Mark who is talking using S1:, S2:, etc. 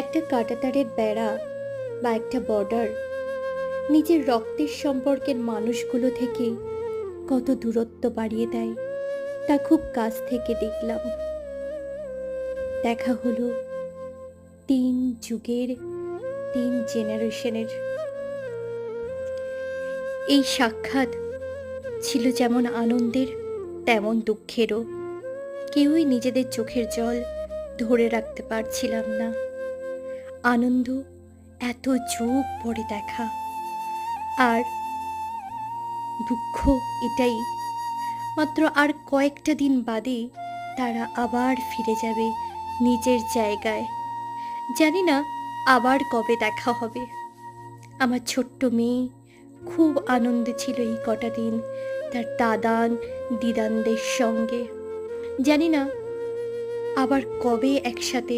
S1: একটা কাঁটাতারের বেড়া বা একটা বর্ডার। নিজের রক্তের সম্পর্কের মানুষগুলো থেকে কত দূরত্ব বাড়িয়ে দেয়, তা খুব কাছ থেকে দেখলাম। দেখা হলো তিন যুগের, তিন জেনারেশনের। এই সাক্ষাৎ ছিল যেমন আনন্দের, তেমন দুঃখেরও। কেউই নিজেদের চোখের জল ধরে রাখতে পারছিলাম না। আনন্দ, এত যুগ পরে দেখা। আর দুঃখ এটাই, মাত্র আর কয়েকটা দিন বাদে তারা আবার ফিরে যাবে নিজের জায়গায়। জানি না আবার কবে দেখা হবে। আমার ছোট্ট মেয়ে, খুব আনন্দে ছিল এই কটা দিন তার দাদান, দিদানদের সঙ্গে। জানি না আবার কবে একসাথে